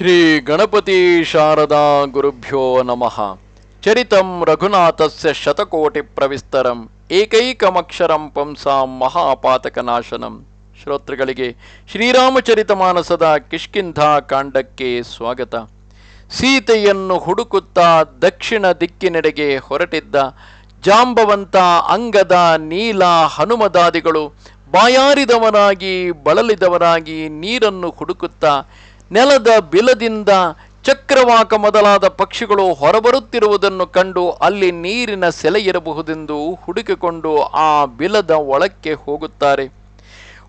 ಶ್ರೀ ಗಣಪತಿ ಶಾರದಾ ಗುರುಭ್ಯೋ ನಮಃ. ಚರಿತಂ ರಘುನಾಥಸ್ಯ ಶತಕೋಟಿ ಪ್ರವಿಸ್ತರಂ, ಏಕೈಕಮಕ್ಷರಂ ಪಂಸಾ ಮಹಾಪಾತಕನಾಶನಂ. ಶ್ರೋತೃಗಳಿಗೆ ಶ್ರೀರಾಮಚರಿತ ಮಾನಸದ ಕಿಷ್ಕಿಂಧ ಕಾಂಡಕ್ಕೆ ಸ್ವಾಗತ. ಸೀತೆಯನ್ನು ಹುಡುಕುತ್ತಾ ದಕ್ಷಿಣ ದಿಕ್ಕಿನೆಡೆಗೆ ಹೊರಟಿದ್ದ ಜಾಂಬವಂತ ಅಂಗದ ನೀಲ ಹನುಮದಾದಿಗಳು ಬಾಯಾರಿದವರಾಗಿ ಬಳಲಿದವರಾಗಿ ನೀರನ್ನು ಹುಡುಕುತ್ತಾ ನೆಲದ ಬಿಲದಿಂದ ಚಕ್ರವಾಕ ಮೊದಲಾದ ಪಕ್ಷಿಗಳು ಹೊರಬರುತ್ತಿರುವುದನ್ನು ಕಂಡು ಅಲ್ಲಿ ನೀರಿನ ಸೆಲೆ ಇರಬಹುದೆಂದು ಹುಡುಕಿಕೊಂಡು ಆ ಬಿಲದ ಒಳಕ್ಕೆ ಹೋಗುತ್ತಾರೆ.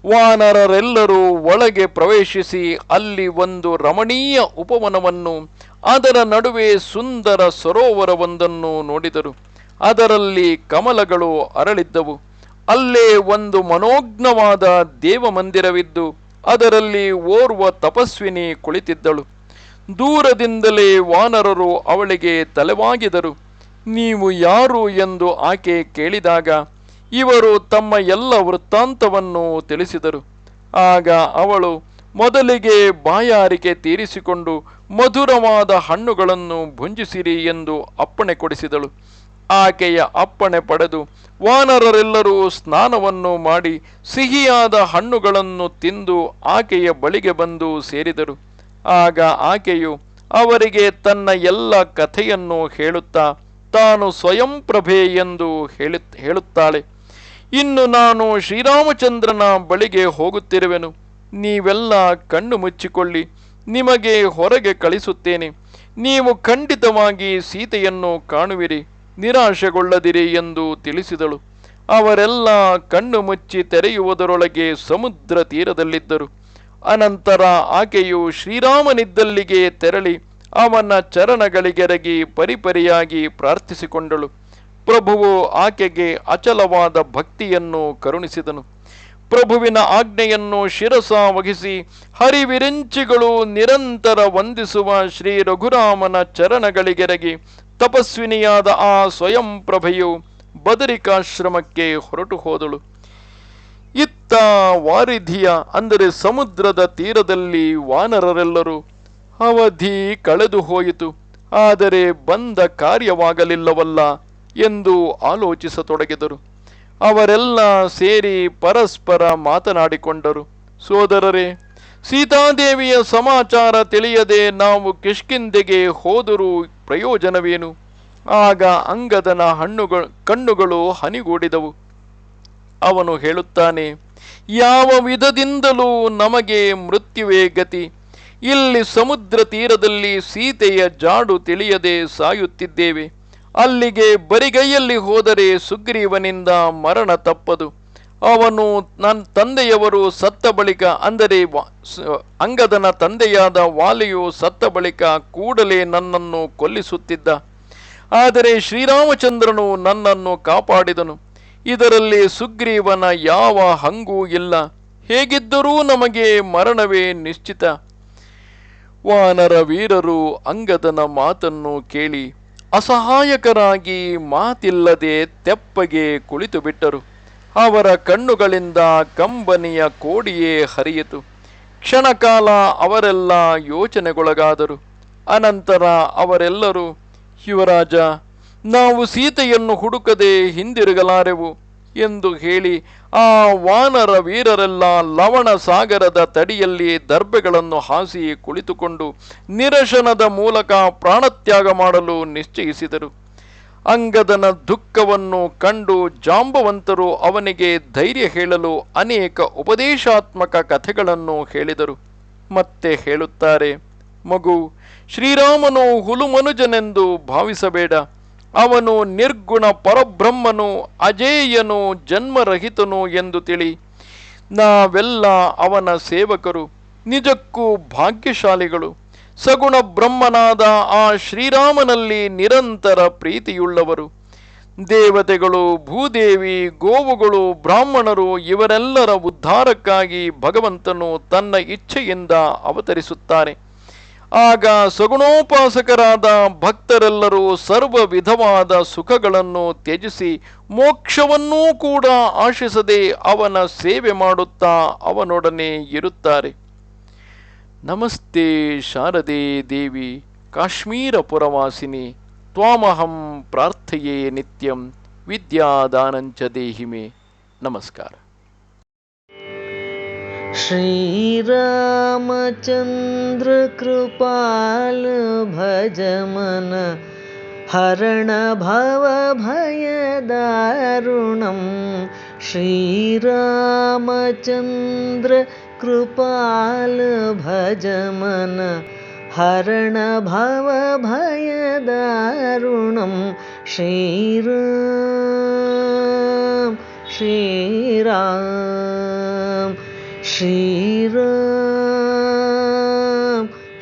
ವಾನರರೆಲ್ಲರೂ ಒಳಗೆ ಪ್ರವೇಶಿಸಿ ಅಲ್ಲಿ ಒಂದು ರಮಣೀಯ ಉಪವನವನ್ನು, ಅದರ ನಡುವೆ ಸುಂದರ ಸರೋವರವೊಂದನ್ನು ನೋಡಿದರು. ಅದರಲ್ಲಿ ಕಮಲಗಳು ಅರಳಿದ್ದವು. ಅಲ್ಲೇ ಒಂದು ಮನೋಜ್ಞವಾದ ದೇವಮಂದಿರವಿದ್ದು ಅದರಲ್ಲಿ ಓರ್ವ ತಪಸ್ವಿನಿ ಕುಳಿತಿದ್ದಳು. ದೂರದಿಂದಲೇ ವಾನರರು ಅವಳಿಗೆ ತಲೆವಾಗಿದರು. ನೀವು ಯಾರು? ಎಂದು ಆಕೆ ಕೇಳಿದಾಗ, ಇವರು ತಮ್ಮ ಎಲ್ಲ ವೃತ್ತಾಂತವನ್ನು ತಿಳಿಸಿದರು. ಆಗ ಅವಳು ಮೊದಲಿಗೆ ಬಾಯಾರಿಕೆ ತೀರಿಸಿಕೊಂಡು ಮಧುರವಾದ ಹಣ್ಣುಗಳನ್ನು ಭುಂಜಿಸಿರಿ ಎಂದು ಅಪ್ಪಣೆ ಕೊಡಿಸಿದಳು. ಆಕೆಯ ಅಪ್ಪಣೆ ಪಡೆದು ವಾನರರೆಲ್ಲರೂ ಸ್ನಾನವನ್ನು ಮಾಡಿ ಸಿಹಿಯಾದ ಹಣ್ಣುಗಳನ್ನು ತಿಂದು ಆಕೆಯ ಬಳಿಗೆ ಬಂದು ಸೇರಿದರು. ಆಗ ಆಕೆಯು ಅವರಿಗೆ ತನ್ನ ಎಲ್ಲ ಕಥೆಯನ್ನು ಹೇಳುತ್ತಾ ತಾನು ಸ್ವಯಂ ಪ್ರಭೆ ಎಂದು ಹೇಳಿ ಹೇಳುತ್ತಾಳೆ. ಇನ್ನು ನಾನು ಶ್ರೀರಾಮಚಂದ್ರನ ಬಳಿಗೆ ಹೋಗುತ್ತಿರುವೆನು. ನೀವೆಲ್ಲ ಕಣ್ಣು ಮುಚ್ಚಿಕೊಳ್ಳಿ. ನಿಮಗೆ ಹೊರಗೆ ಕಳಿಸುತ್ತೇನೆ. ನೀವು ಖಂಡಿತವಾಗಿ ಸೀತೆಯನ್ನು ಕಾಣುವಿರಿ. ನಿರಾಶೆಗೊಳ್ಳದಿರಿ ಎಂದು ತಿಳಿಸಿದಳು. ಅವರೆಲ್ಲ ಕಣ್ಣು ಮುಚ್ಚಿ ತೆರೆಯುವುದರೊಳಗೆ ಸಮುದ್ರ ತೀರದಲ್ಲಿದ್ದರು. ಅನಂತರ ಆಕೆಯು ಶ್ರೀರಾಮನಿದ್ದಲ್ಲಿಗೆ ತೆರಳಿ ಅವನ ಚರಣಗಳಿಗೆರಗಿ ಪರಿಪರಿಯಾಗಿ ಪ್ರಾರ್ಥಿಸಿಕೊಂಡಳು. ಪ್ರಭುವು ಆಕೆಗೆ ಅಚಲವಾದ ಭಕ್ತಿಯನ್ನು ಕರುಣಿಸಿದನು. ಪ್ರಭುವಿನ ಆಜ್ಞೆಯನ್ನು ಶಿರಸ ವಹಿಸಿ ಹರಿವಿರಿಂಚಿಗಳು ನಿರಂತರ ವಂದಿಸುವ ಶ್ರೀ ರಘುರಾಮನ ಚರಣಗಳಿಗೆರಗಿ ತಪಸ್ವಿನಿಯಾದ ಆ ಸ್ವಯಂ ಪ್ರಭೆಯು ಬದರಿಕಾಶ್ರಮಕ್ಕೆ ಹೊರಟು ಹೋದಳು. ಇತ್ತ ವಾರಿಧಿಯ, ಅಂದರೆ ಸಮುದ್ರದ ತೀರದಲ್ಲಿ ವಾನರರೆಲ್ಲರೂ ಅವಧಿ ಕಳೆದು ಹೋಯಿತು. ಆದರೆ ಬಂದ ಕಾರ್ಯವಾಗಲಿಲ್ಲವಲ್ಲ ಎಂದು ಆಲೋಚಿಸತೊಡಗಿದರು. ಅವರೆಲ್ಲ ಸೇರಿ ಪರಸ್ಪರ ಮಾತನಾಡಿಕೊಂಡರು. ಸೋದರರೇ ಸೀತಾದೇವಿಯ ಸಮಾಚಾರ ತಿಳಿಯದೆ ನಾವು ಕಿಷ್ಕಿಂದೆಗೆ ಹೋದರೂ ಪ್ರಯೋಜನವೇನು? ಆಗ ಅಂಗದನ ಹಣ್ಣುಗಳು, ಕಣ್ಣುಗಳು ಹನಿಗೂಡಿದವು. ಅವನು ಹೇಳುತ್ತಾನೆ, ಯಾವ ವಿಧದಿಂದಲೂ ನಮಗೆ ಮೃತ್ಯುವೇ ಗತಿ. ಇಲ್ಲಿ ಸಮುದ್ರ ತೀರದಲ್ಲಿ ಸೀತೆಯ ಜಾಡು ತಿಳಿಯದೆ ಸಾಯುತ್ತಿದ್ದೇವೆ. ಅಲ್ಲಿಗೆ ಬರಿಗೈಯಲ್ಲಿ ಹೋದರೆ ಸುಗ್ರೀವನಿಂದ ಮರಣ ತಪ್ಪದು. ಅವನು ನನ್ನ ತಂದೆಯವರು ಸತ್ತ ಬಳಿಕ, ಅಂದರೆ ಅಂಗದನ ತಂದೆಯಾದ ವಾಲಿಯು ಸತ್ತ ಬಳಿಕ ಕೂಡಲೇ ನನ್ನನ್ನು ಕೊಲ್ಲಿಸುತ್ತಿದ್ದ. ಆದರೆ ಶ್ರೀರಾಮಚಂದ್ರನು ನನ್ನನ್ನು ಕಾಪಾಡಿದನು. ಇದರಲ್ಲಿ ಸುಗ್ರೀವನ ಯಾವ ಹಂಗೂ ಇಲ್ಲ. ಹೇಗಿದ್ದರೂ ನಮಗೆ ಮರಣವೇ ನಿಶ್ಚಿತ. ವಾನರ ವೀರರು ಅಂಗದನ ಮಾತನ್ನು ಕೇಳಿ ಅಸಹಾಯಕರಾಗಿ ಮಾತಿಲ್ಲದೆ ತೆಪ್ಪಗೆ ಕುಳಿತು ಬಿಟ್ಟರು ಅವರ ಕಣ್ಣುಗಳಿಂದ ಕಂಬನಿಯ ಕೋಡಿಯೇ ಹರಿಯಿತು. ಕ್ಷಣಕಾಲ ಅವರೆಲ್ಲ ಯೋಚನೆಗೊಳಗಾದರು. ಅನಂತರ ಅವರೆಲ್ಲರೂ, ಯುವರಾಜ, ನಾವು ಸೀತೆಯನ್ನು ಹುಡುಕದೆ ಹಿಂದಿರುಗಲಾರೆವು ಎಂದು ಹೇಳಿ ಆ ವಾನರ ವೀರರೆಲ್ಲ ಲವಣ ಸಾಗರದ ತಡಿಯಲ್ಲಿ ದರ್ಬೆಗಳನ್ನು ಹಾಸಿ ಕುಳಿತುಕೊಂಡು ನಿರಶನದ ಮೂಲಕ ಪ್ರಾಣತ್ಯಾಗ ಮಾಡಲು ನಿಶ್ಚಯಿಸಿದರು. ಅಂಗದನ ದುಃಖವನ್ನು ಕಂಡು ಜಾಂಬವಂತರು ಅವನಿಗೆ ಧೈರ್ಯ ಹೇಳಲು ಅನೇಕ ಉಪದೇಶಾತ್ಮಕ ಕಥೆಗಳನ್ನು ಹೇಳಿದರು. ಮತ್ತೆ ಹೇಳುತ್ತಾರೆ, ಮಗು, ಶ್ರೀರಾಮನು ಹುಲುಮನುಜನೆಂದು ಭಾವಿಸಬೇಡ. ಅವನು ನಿರ್ಗುಣ ಪರಬ್ರಹ್ಮನು, ಅಜೇಯನು ಜನ್ಮರಹಿತನು ಎಂದು ತಿಳಿ. ನಾವೆಲ್ಲ ಅವನ ಸೇವಕರು, ನಿಜಕ್ಕೂ ಭಾಗ್ಯಶಾಲಿಗಳು. ಸಗುಣ ಬ್ರಹ್ಮನಾದ ಆ ಶ್ರೀರಾಮನಲ್ಲಿ ನಿರಂತರ ಪ್ರೀತಿಯುಳ್ಳವರು. ದೇವತೆಗಳು, ಭೂದೇವಿ, ಗೋವುಗಳು, ಬ್ರಾಹ್ಮಣರು ಇವರೆಲ್ಲರ ಉದ್ಧಾರಕ್ಕಾಗಿ ಭಗವಂತನು ತನ್ನ ಇಚ್ಛೆಯಿಂದ ಅವತರಿಸುತ್ತಾರೆ. ಆಗ ಸಗುಣೋಪಾಸಕರಾದ ಭಕ್ತರೆಲ್ಲರೂ ಸರ್ವ ವಿಧವಾದ ಸುಖಗಳನ್ನು ತ್ಯಜಿಸಿ ಮೋಕ್ಷವನ್ನೂ ಕೂಡ ಆಶಿಸದೆ ಅವನ ಸೇವೆ ಮಾಡುತ್ತಾ ಅವನೊಡನೆ ಇರುತ್ತಾರೆ. नमस्ते शारदे देवि काश्मीरपुरवासिनि त्वामहं प्रार्थये नित्यं विद्यादानञ्च देहि मे। नमस्कार। श्रीरामचन्द्रकृपाल भजमन हरणभवभयदारुणं। श्रीरामचन्द्र कृपाल भजमन हरणभवभयदारुणं श्रीराम श्रीराम श्रीराम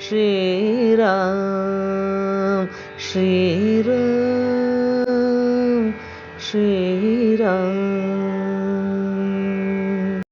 श्रीराम श्रीराम